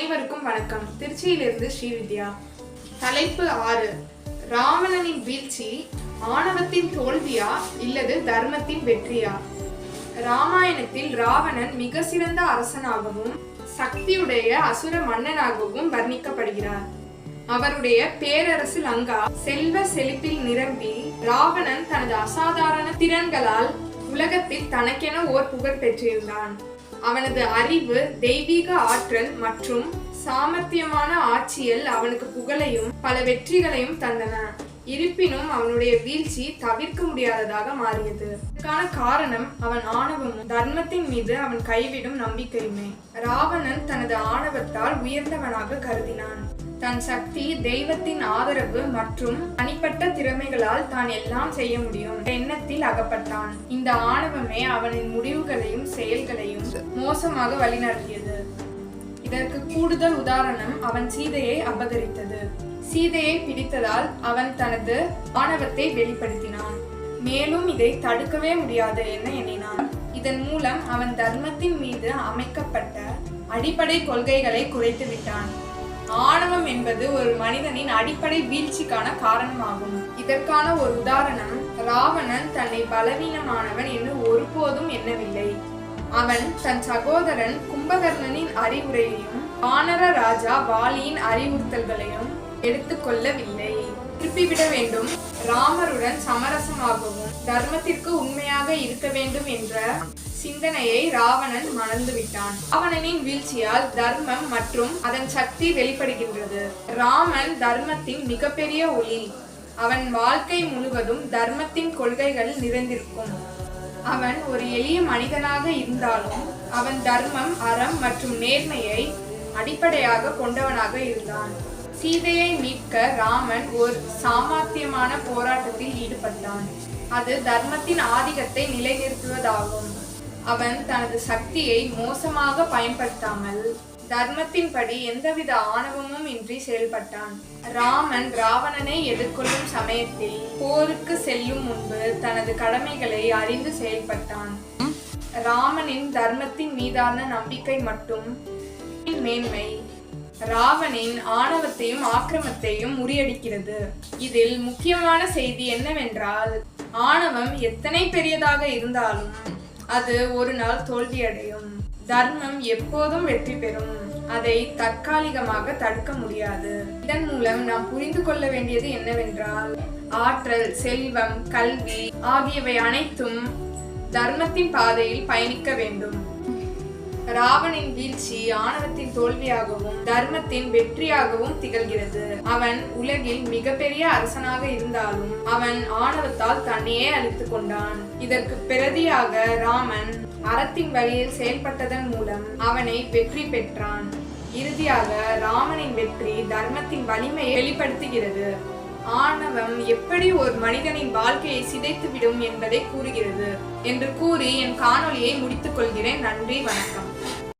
அனைவருக்கும் வணக்கம். திருச்சியிலிருந்து ஸ்ரீவித்யா. தலைப்பு ஆறு. ராவணனின் வீழ்ச்சி ஆணவத்தின் தோல்வியா இல்லது தர்மத்தின் வெற்றியா? ராமாயணத்தில் ராவணன் மிக சிறந்த அரசனாகவும் சக்தியுடைய அசுர மன்னனாகவும் வர்ணிக்கப்படுகிறார். அவருடைய பேரரசு லங்கா செல்வ செழிப்பில் நிரம்பி ராவணன் தனது அசாதாரண திறன்களால் உலகத்தில் தனக்கென ஓர் புகழ் பெற்றிருந்தான். அவனது அறிவு தெய்வீக ஆற்றல் மற்றும் சாமர்த்தியமான ஆட்சியில் அவனுக்கு புகழையும் பல வெற்றிகளையும் தந்தன. இருப்பினும் அவனுடைய வீழ்ச்சி தவிர்க்க முடியாததாக மாறியது. இதற்கான காரணம் அவன் ஆணவமும் தர்மத்தின் மீது அவன் கைவிடும் நம்பிக்கையுமே. ராவணன் தனது ஆணவத்தால் உயர்ந்தவனாக கருதினான். தன் சக்தி தெய்வத்தின் ஆதரவு மற்றும் தனிப்பட்ட திறமைகளால் தான் எல்லாம் செய்ய முடியும். எண்ணத்தில் அகப்பட்டான். இந்த ஆணவமே அவனின் முடிவுகளையும் செயல்களையும் மோசமாக வழிநடத்தியது. இதற்கு கூடுதல் உதாரணம் அவன் சீதையை அபகரித்தது. சீதையை பிடித்ததால் அவன் தனது ஆணவத்தை வெளிப்படுத்தினான். மேலும் இதை தடுக்கவே முடியாது என எண்ணினான். இதன் மூலம் அவன் தர்மத்தின் மீது அமைக்கப்பட்ட அடிப்படை கொள்கைகளை குறைத்து விட்டான் ஆணவம் என்பது ஒரு மனிதனின் அடிப்படை வீழ்ச்சிக்கான காரணமாகும். இதற்கான ஒரு உதாரணம் ராவணன் தன்னை பலவீனமானவன் என்று ஒருபோதும் எண்ணவில்லை. அவன் தன் சகோதரன் கும்பகர்ணனின் அறிவுரையையும் வானர ராஜா வாலியின் அறிவுறுத்தல்களையும் எடுத்துக்கொள்ளவில்லை. திருப்பிவிட வேண்டும். ராமருடன் சமரசமாகவும் தர்மத்திற்கு உண்மையாக இருக்க வேண்டும் என்ற சிந்தனையை ராவணன் மணந்துவிட்டான் ராவணனின் வீழ்ச்சியால் தர்மம் மற்றும் அதன் சக்தி வெளிப்படுகின்றது. ராமன் தர்மத்தின் மிகப்பெரிய ஒளி. அவன் வாழ்க்கை முழுவதும் தர்மத்தின் கொள்கைகள் நிறைந்திருக்கும். அவன் ஒரு எளிய மனிதனாக இருந்தாலும் அவன் தர்மம் அறம் மற்றும் நேர்மையை அடிப்படையாக கொண்டவனாக இருந்தான். சீதையை மீட்க ராமன் ஒரு சாமர்த்தியமான போராட்டத்தில் ஈடுபட்டான். அது தர்மத்தின் ஆதிக்கத்தை நிலைநிறுத்துவதாகும். அவன் தனது சக்தியை மோசமாக பயன்படுத்தாமல் தர்மத்தின்படி எந்தவித ஆணவமும் இன்றி செயல்பட்டான். ராமன் ராவணனை எதிர்கொள்ளும் சமயத்தில் போருக்கு செல்லும் முன்பு தனது கடமைகளை அறிந்து செயல்பட்டான். ராமனின் தர்மத்தின் மீதான நம்பிக்கை மட்டும் மேன்மை. ராவனின் ஆணவத்தையும் ஆக்கிரமத்தையும் முறியடிக்கிறது. இதில் முக்கியமான செய்தி என்னவென்றால் ஆணவம் எத்தனை பெரியதாக இருந்தாலும் அது ஒரு நாள் தோல்வியடையும். தர்மம் எப்போதும் வெற்றி பெறும். அதை தற்காலிகமாக தடுக்க முடியாது. இதன் மூலம் நாம் புரிந்து கொள்ள வேண்டியது என்னவென்றால் ஆற்றல் செல்வம் கல்வி ஆகியவை அனைத்தும் தர்மத்தின் பாதையில் பயணிக்க வேண்டும். ராவணின் வீழ்ச்சி ஆணவத்தின் தோல்வியாகவும் தர்மத்தின் வெற்றியாகவும் திகழ்கிறது. அவன் உலகில் மிகப்பெரிய அரசனாக இருந்தாலும் அவன் ஆணவத்தால் தன்னையே அழித்துக் கொண்டான். இதற்கு பிரதியாக ராமன் அறத்தின் வழியில் செயல்பட்டதன் மூலம் அவனை வெற்றி பெற்றான். இறுதியாக ராமனின் வெற்றி தர்மத்தின் வலிமையை வெளிப்படுத்துகிறது. ஆணவம் எப்படி ஒரு மனிதனின் வாழ்க்கையை சிதைத்துவிடும் என்பதை கூறுகிறது என்று கூறி என் காணொலியை முடித்துக் கொள்கிறேன். நன்றி வணக்கம்.